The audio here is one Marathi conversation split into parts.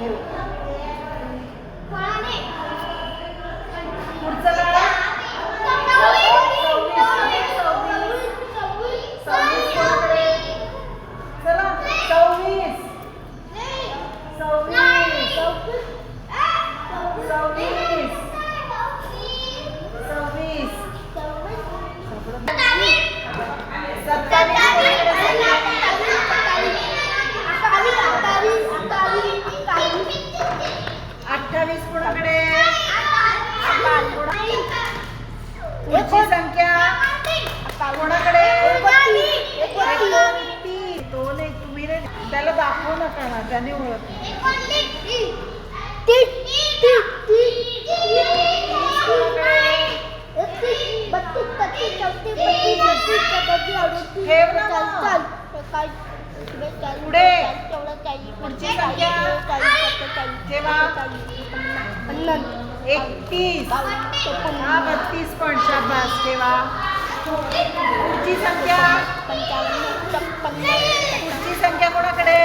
没有。दाखवू नका ना त्याने ओळख ठेव ना. पुढे. पुढची संख्या. ठेवा. एकतीस हा बत्तीस पण शाबास ठेवा पुढची संख्या पुढची संख्या कोणाकडे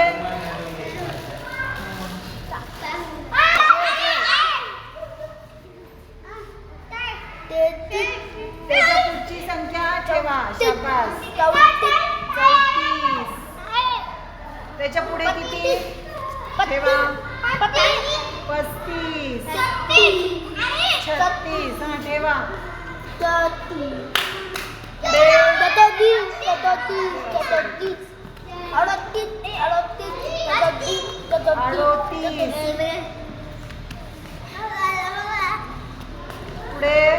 ठेवा पस्तीस। छत्तीस। हा ठेवा पुढे।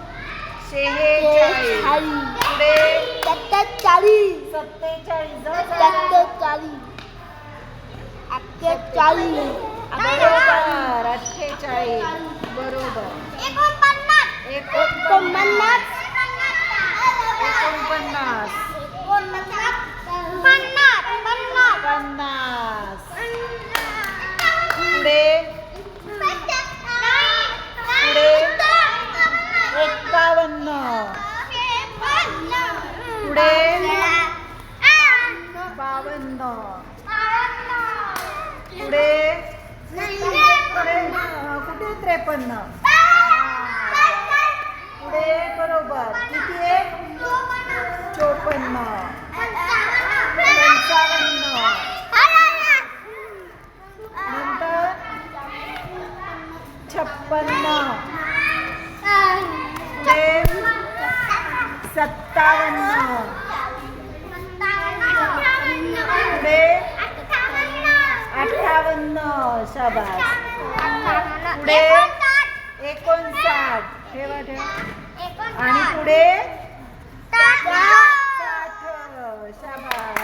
सत्तेचाळीस. सत्तेचाळीस. सत्तेचाळीस. चोपन्न पंचावन्न नंतर छप्पन्न. पुढे सत्तावन्न. पुढे अठ्ठावन्न. शाबास. पुढे एकोणसाठ. ठेवा ठेवा. आणि पुढे Xe.